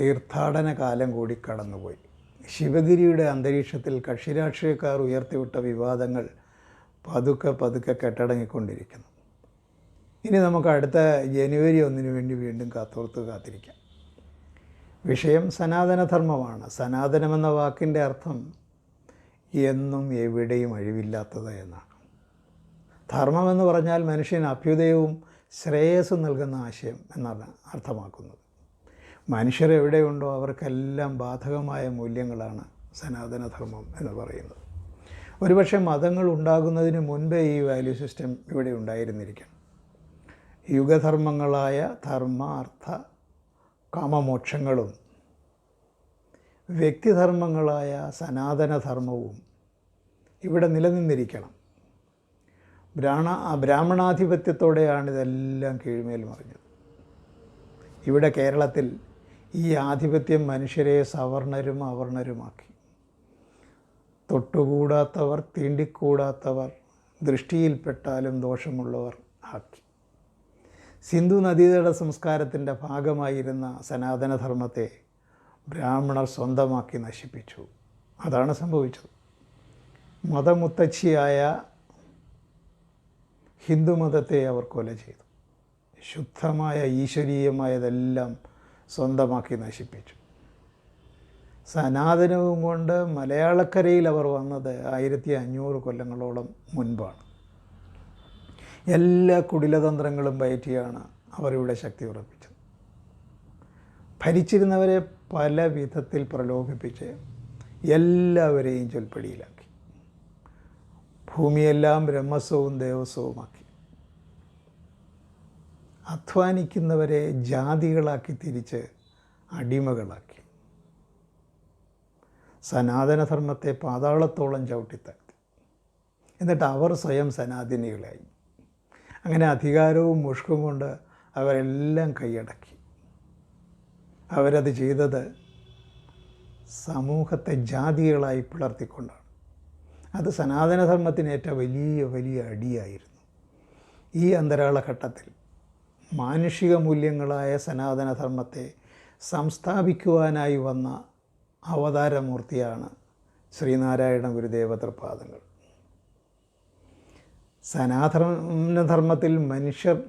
തീർത്ഥാടന കാലം കൂടി കടന്നുപോയി. ശിവഗിരിയുടെ അന്തരീക്ഷത്തിൽ കക്ഷിരാഷ്ട്രീയക്കാർ ഉയർത്തിവിട്ട വിവാദങ്ങൾ പതുക്കെ പതുക്കെ കെട്ടടങ്ങിക്കൊണ്ടിരിക്കുന്നു. ഇനി നമുക്ക് അടുത്ത ജനുവരി ഒന്നിനു വേണ്ടി വീണ്ടും കാത്തോർത്ത് കാത്തിരിക്കാം. വിഷയം സനാതനധർമ്മമാണ്. സനാതനമെന്ന വാക്കിന്റെ അർത്ഥം എന്നും എവിടെയും അഴിവില്ലാത്തത് എന്നാണ്. ധർമ്മമെന്ന് പറഞ്ഞാൽ മനുഷ്യൻ അഭ്യുദയവും ശ്രേയസ്സും നൽകുന്ന ആശയം എന്നാണ് അർത്ഥമാക്കുന്നത്. മനുഷ്യർ എവിടെയുണ്ടോ അവർക്കെല്ലാം ബാധകമായ മൂല്യങ്ങളാണ് സനാതനധർമ്മം എന്ന് പറയുന്നത്. ഒരുപക്ഷെ മതങ്ങൾ ഉണ്ടാകുന്നതിന് മുൻപേ ഈ വാല്യൂ സിസ്റ്റം ഇവിടെ ഉണ്ടായിരുന്നിരിക്കണം. യുഗധർമ്മങ്ങളായ ധർമ്മ അർത്ഥ കാമമോക്ഷങ്ങളും വ്യക്തിധർമ്മങ്ങളായ സനാതനധർമ്മവും ഇവിടെ നിലനിന്നിരിക്കണം. ബ്രാഹ്മണ ബ്രാഹ്മണാധിപത്യത്തോടെയാണ് ഇതെല്ലാം കീഴ്മേൽ മറിഞ്ഞത്. ഇവിടെ കേരളത്തിൽ ഈ ആധിപത്യം മനുഷ്യരെ സവർണരും അവർണരുമാക്കി. തൊട്ടുകൂടാത്തവർ തീണ്ടിക്കൂടാത്തവർ ദൃഷ്ടിയിൽപ്പെട്ടാലും ദോഷമുള്ളവർ ആക്കി. സിന്ധു നദീതട സംസ്കാരത്തിന്റെ ഭാഗമായിരുന്ന സനാതനധർമ്മത്തെ ബ്രാഹ്മണർ സ്വന്തമാക്കി നശിപ്പിച്ചു. അതാണ് സംഭവിച്ചത്. മതമുത്തച്ഛിയായ ഹിന്ദുമതത്തെ അവർ കൊല ചെയ്തു. ശുദ്ധമായ ഈശ്വരീയമായതെല്ലാം സ്വന്തമാക്കി നശിപ്പിച്ചു. സനാതനവും കൊണ്ട് മലയാളക്കരയിൽ അവർ വന്നത് ആയിരത്തി അഞ്ഞൂറ് കൊല്ലങ്ങളോളം മുൻപാണ്. എല്ലാ കുടിലതന്ത്രങ്ങളും പയറ്റിയാണ് അവരിവിടെ ശക്തി ഉറപ്പിച്ചത്. ഭരിച്ചിരുന്നവരെ പല വിധത്തിൽ പ്രലോഭിപ്പിച്ച് എല്ലാവരെയും ചൊൽപ്പടിയിലാക്കി. ഭൂമിയെല്ലാം ബ്രഹ്മസ്വവും ദേവസ്വവുമാക്കി അധ്വാനിക്കുന്നവരെ ജാതികളാക്കി തിരിച്ച് അടിമകളാക്കി. സനാതനധർമ്മത്തെ പാതാളത്തോളം ചവിട്ടിത്താഴ്ത്തി. എന്നിട്ട് അവർ സ്വയം സനാതനികളായി. അങ്ങനെ അധികാരവും മുഷ്കും കൊണ്ട് അവരെല്ലാം കൈയടക്കി. അവരത് ചെയ്തത് സമൂഹത്തെ ജാതികളായി പിളർത്തിക്കൊണ്ടാണ്. അത് സനാതനധർമ്മത്തിന് സനാതനധർമ്മത്തിനേറ്റ വലിയ വലിയ അടിയായിരുന്നു. ഈ അന്തരാളഘട്ടത്തിൽ മാനുഷിക മൂല്യങ്ങളായ സനാതനധർമ്മത്തെ സംസ്ഥാപിക്കുവാനായി വന്ന അവതാരമൂർത്തിയാണ് ശ്രീനാരായണ ഗുരുദേവ തൃപാദങ്ങൾ സനാതനധർമ്മത്തിൽ മനുഷ്യർ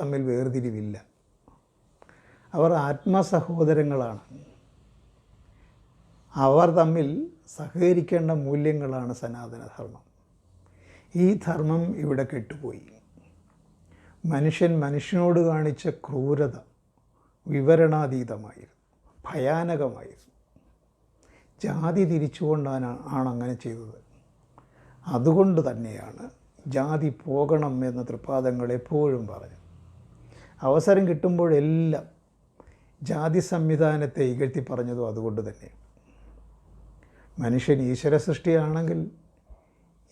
തമ്മിൽ വേർതിരിവില്ല. അവർ ആത്മസഹോദരങ്ങളാണ്. അവർ തമ്മിൽ സഹകരിക്കേണ്ട മൂല്യങ്ങളാണ് സനാതനധർമ്മം. ഈ ധർമ്മം ഇവിടെ കെട്ടുപോയി. മനുഷ്യൻ മനുഷ്യനോട് കാണിച്ച ക്രൂരത വിവരണാതീതമായിരുന്നു ഭയാനകമായിരുന്നു. ജാതി തിരിച്ചുകൊണ്ടാണ് ആണ് അങ്ങനെ ചെയ്തത്. അതുകൊണ്ട് തന്നെയാണ് ജാതി പോകണം എന്ന തൃപ്പാദങ്ങൾ എപ്പോഴും പറഞ്ഞു. അവസരം കിട്ടുമ്പോഴെല്ലാം ജാതി സംവിധാനത്തെ ഇകഴ്ത്തി പറഞ്ഞതും അതുകൊണ്ട് തന്നെ മനുഷ്യൻ ഈശ്വര സൃഷ്ടിയാണെങ്കിൽ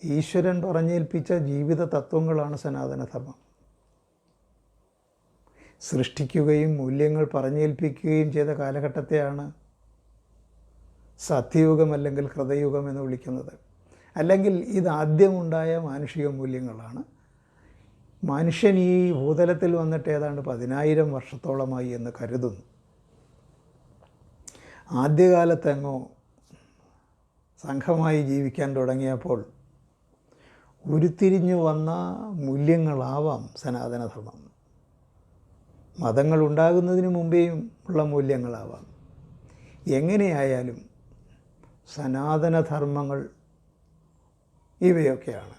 ഈശ്വരൻ പറഞ്ഞേൽപ്പിച്ച ജീവിത തത്വങ്ങളാണ് സനാതനധർമ്മം. സൃഷ്ടിക്കുകയും മൂല്യങ്ങൾ പറഞ്ഞേൽപ്പിക്കുകയും ചെയ്ത കാലഘട്ടത്തെയാണ് സത്യയുഗം അല്ലെങ്കിൽ ഹൃദയുഗം എന്ന് വിളിക്കുന്നത്. അല്ലെങ്കിൽ ഇതാദ്യമുണ്ടായ മാനുഷിക മൂല്യങ്ങളാണ്. മനുഷ്യൻ ഈ ഭൂതലത്തിൽ വന്നിട്ട് ഏതാണ്ട് പതിനായിരം വർഷത്തോളമായി എന്ന് കരുതുന്നു. ആദ്യകാലത്തെങ്ങോ സംഘമായി ജീവിക്കാൻ തുടങ്ങിയപ്പോൾ ഉരുത്തിരിഞ്ഞു വന്ന മൂല്യങ്ങളാവാം സനാതനധർമ്മം. മതങ്ങൾ ഉണ്ടാകുന്നതിന് മുമ്പേയും ഉള്ള മൂല്യങ്ങളാവാം. എങ്ങനെയായാലും സനാതനധർമ്മങ്ങൾ ഇവയൊക്കെയാണ്.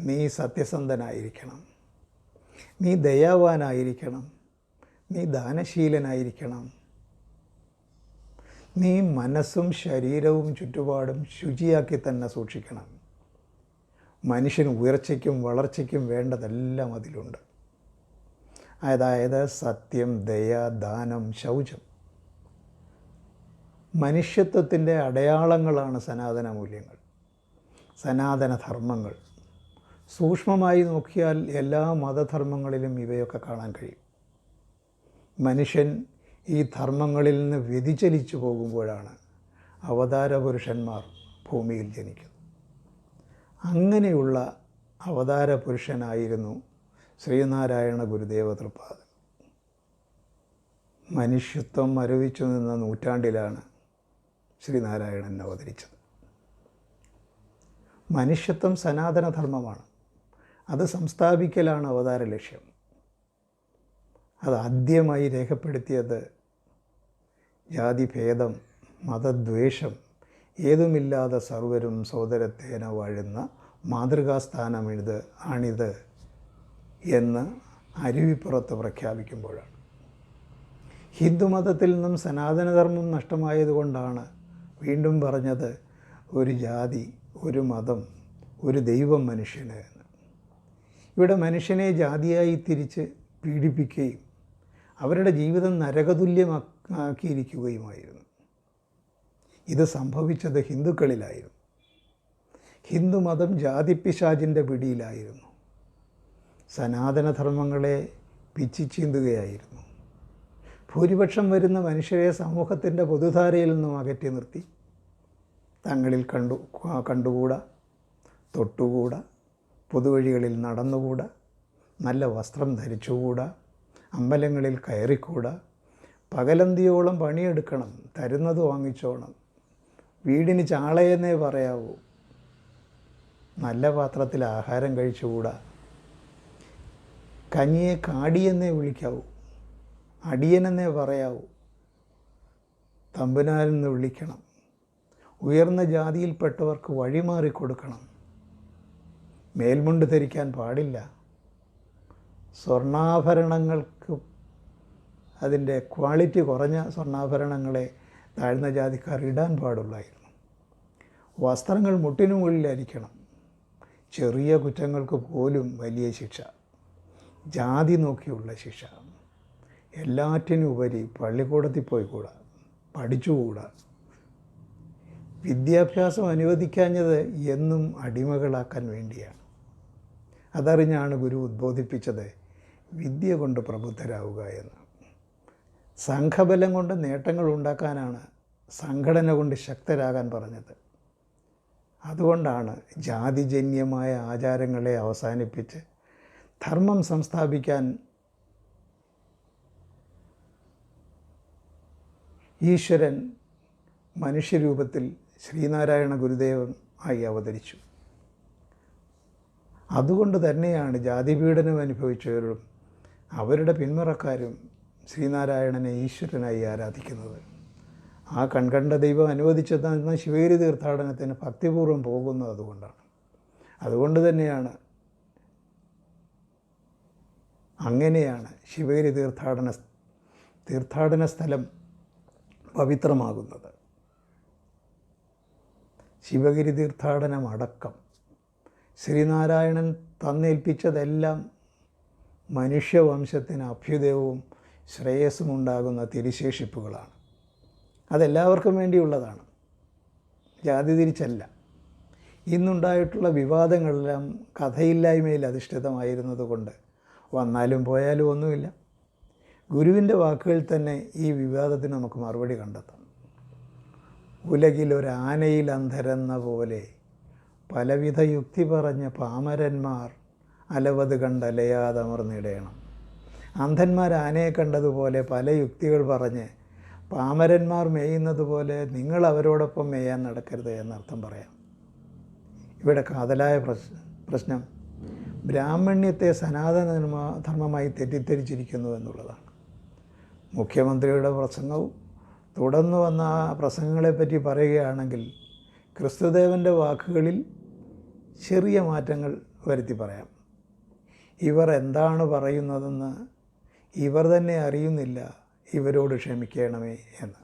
നീ സത്യസന്ധനായിരിക്കണം. നീ ദയാവാനായിരിക്കണം. നീ ദാനശീലനായിരിക്കണം. നീ മനസ്സും ശരീരവും ചുറ്റുപാടും ശുചിയാക്കി തന്നെ സൂക്ഷിക്കണം. മനുഷ്യന് ഉയർച്ചയ്ക്കും വളർച്ചയ്ക്കും വേണ്ടതെല്ലാം അതിലുണ്ട്. അതായത് സത്യം ദയ ദാനം ശൗചം. മനുഷ്യത്വത്തിന്റെ അടയാളങ്ങളാണ് സനാതന മൂല്യങ്ങൾ സനാതന ധർമ്മങ്ങൾ സൂക്ഷ്മമായി നോക്കിയാൽ എല്ലാ മതധർമ്മങ്ങളിലും ഇവയൊക്കെ കാണാൻ കഴിയും. മനുഷ്യൻ ഈ ധർമ്മങ്ങളിൽ നിന്ന് വ്യതിചലിച്ചു പോകുമ്പോഴാണ് അവതാര പുരുഷന്മാർ ഭൂമിയിൽ ജനിക്കുന്നത്. അങ്ങനെയുള്ള അവതാര പുരുഷനായിരുന്നു ശ്രീനാരായണ ഗുരുദേവ തൃപാദൻ മനുഷ്യത്വം മരവിച്ചു നിന്ന നൂറ്റാണ്ടിലാണ് ശ്രീനാരായണൻ അവതരിച്ചത്. മനുഷ്യത്വം സനാതനധർമ്മമാണ്. അത് സംസ്ഥാപിക്കലാണ് അവതാര ലക്ഷ്യം. അത് ആദ്യമായി രേഖപ്പെടുത്തിയത് ജാതിഭേദം മതദ്വേഷം ഏതുമില്ലാതെ സർവരും സോദരത്തേന വാഴുന്ന മാതൃകാസ്ഥാനമിത് ആണിത് എന്ന് അരുവിപ്പുറത്ത് പ്രഖ്യാപിക്കുമ്പോഴാണ്. ഹിന്ദുമതത്തിൽ നിന്നും സനാതനധർമ്മം നഷ്ടമായതുകൊണ്ടാണ് വീണ്ടും പറഞ്ഞത് ഒരു ജാതി ഒരു മതം ഒരു ദൈവം മനുഷ്യന് എന്ന്. ഇവിടെ മനുഷ്യനെ ജാതിയായി തിരിച്ച് പീഡിപ്പിക്കുകയും അവരുടെ ജീവിതം നരകതുല്യമാക്കിയിരിക്കുകയുമായിരുന്നു. ഇത് സംഭവിച്ചത് ഹിന്ദുക്കളിലായിരുന്നു. ഹിന്ദുമതം ജാതിപ്പിശാചിന്റെ പിടിയിലായിരുന്നു. സനാതനധർമ്മങ്ങളെ പിച്ചിച്ചീന്തുകയായിരുന്നു. ഭൂരിപക്ഷം വരുന്ന മനുഷ്യരെ സമൂഹത്തിന്റെ പൊതുധാരയിൽ നിന്നും അകറ്റി നിർത്തി. തങ്ങളിൽ കണ്ടു കണ്ടുകൂടാ തൊട്ടുകൂടാ പൊതുവഴികളിൽ നടന്നുകൂടാ നല്ല വസ്ത്രം ധരിച്ചുകൂടാ അമ്പലങ്ങളിൽ കയറിക്കൂടാ പകലന്തിയോളം പണിയെടുക്കണം തരുന്നത് വാങ്ങിച്ചോണം വീടിന് ചാളയെന്നേ പറയാവൂ നല്ല പാത്രത്തിൽ ആഹാരം കഴിച്ചുകൂടാ കഞ്ഞിയെ കാടിയെന്നേ വിളിക്കാവൂ. അടിയനെന്നേ പറയാവൂ. തമ്പുരാനെന്ന് വിളിക്കണം. ഉയർന്ന ജാതിയിൽപ്പെട്ടവർക്ക് വഴിമാറി കൊടുക്കണം. മേൽമുണ്ട് ധരിക്കാൻ പാടില്ല. സ്വർണാഭരണങ്ങൾക്ക് അതിന്റെ ക്വാളിറ്റി കുറഞ്ഞ സ്വർണാഭരണങ്ങളെ താഴ്ന്ന ജാതിക്കാർ ഇടാൻ പാടുള്ളായിരുന്നു. വസ്ത്രങ്ങൾ മുട്ടിനു മുകളിലായിരിക്കണം ചെറിയ കുറ്റങ്ങൾക്ക് പോലും വലിയ ശിക്ഷ. ജാതി നോക്കിയുള്ള ശിക്ഷ. എല്ലാറ്റിനും ഉപരി പള്ളിക്കൂടത്തിൽ പോയിക്കൂടാ പഠിച്ചുകൂടാ. വിദ്യാഭ്യാസം അനുവദിക്കാഞ്ഞത് എന്നും അടിമകളാക്കാൻ വേണ്ടിയാണ്. അതറിഞ്ഞാണ് ഗുരു ഉദ്ബോധിപ്പിച്ചത് വിദ്യ കൊണ്ട് പ്രബുദ്ധരാവുക എന്ന്. സംഘബലം കൊണ്ട് നേട്ടങ്ങൾ ഉണ്ടാക്കാനാണ് സംഘടന കൊണ്ട് ശക്തരാകാൻ പറഞ്ഞത്. അതുകൊണ്ടാണ് ജാതിജന്യമായ ആചാരങ്ങളെ അവസാനിപ്പിച്ച് ധർമ്മം സംസ്ഥാപിക്കാൻ ഈശ്വരൻ മനുഷ്യരൂപത്തിൽ ശ്രീനാരായണ ഗുരുദേവൻ ആയി അവതരിച്ചു. അതുകൊണ്ട് തന്നെയാണ് ജാതിപീഡനം അനുഭവിച്ചവരും അവരുടെ പിന്മുറക്കാരും ശ്രീനാരായണനെ ഈശ്വരനായി ആരാധിക്കുന്നത്. ആ കൺകണ്ട ദൈവം അനുവദിച്ചു തന്ന ശിവഗിരി തീർത്ഥാടനത്തിന് ഭക്തിപൂർവം പോകുന്നത് അതുകൊണ്ടാണ്. അതുകൊണ്ട് തന്നെയാണ് അങ്ങനെയാണ് ശിവഗിരി തീർത്ഥാടന തീർത്ഥാടന സ്ഥലം പവിത്രമാകുന്നത്. ശിവഗിരി തീർത്ഥാടനം അടക്കം. ശ്രീനാരായണൻ തന്നേൽപ്പിച്ചതെല്ലാം മനുഷ്യവംശത്തിന് അഭ്യുദയവും ശ്രേയസ്സും ഉണ്ടാകുന്ന തിരിശേഷിപ്പുകളാണ്. അതെല്ലാവർക്കും വേണ്ടിയുള്ളതാണ്. ജാതി തിരിച്ചല്ല. ഇന്നുണ്ടായിട്ടുള്ള വിവാദങ്ങളെല്ലാം കഥയില്ലായ്മയിൽ അധിഷ്ഠിതമായിരുന്നത് കൊണ്ട് വന്നാലും പോയാലും ഒന്നുമില്ല. ഗുരുവിന്റെ വാക്കുകൾ തന്നെ ഈ വിവാദത്തിന് നമുക്ക് മറുപടി കണ്ടെത്താം. ഉലകിൽ ആനയിൽ അന്ധരെന്ന പോലെ പലവിധ യുക്തി പറഞ്ഞ പാമരന്മാർ അലവത് കണ്ടലയാതമർന്നിടയണം അന്ധന്മാർ ആനയെ കണ്ടതുപോലെ പല യുക്തികൾ പറഞ്ഞ് പാമരന്മാർ മേയുന്നത് പോലെ നിങ്ങൾ അവരോടൊപ്പം മേയാൻ നടക്കരുത് എന്നർത്ഥം പറയാം. ഇവിടെ കാതലായ പ്രശ് പ്രശ്നം ബ്രാഹ്മണ്യത്തെ സനാതന ധർമ്മ- ധർമ്മമായി തെറ്റിദ്ധരിച്ചിരിക്കുന്നു എന്നുള്ളതാണ്. മുഖ്യമന്ത്രിയുടെ പ്രസംഗവും തുടർന്ന് വന്ന ആ പ്രസംഗങ്ങളെപ്പറ്റി പറയുകയാണെങ്കിൽ ക്രിസ്തുദേവന്റെ വാക്കുകളിൽ ചെറിയ മാറ്റങ്ങൾ വരുത്തി പറയാം. ഇവർ എന്താണ് പറയുന്നതെന്ന് ഇവർ തന്നെ അറിയുന്നില്ല ഇവരോട് ക്ഷമിക്കണമേ എന്ന്.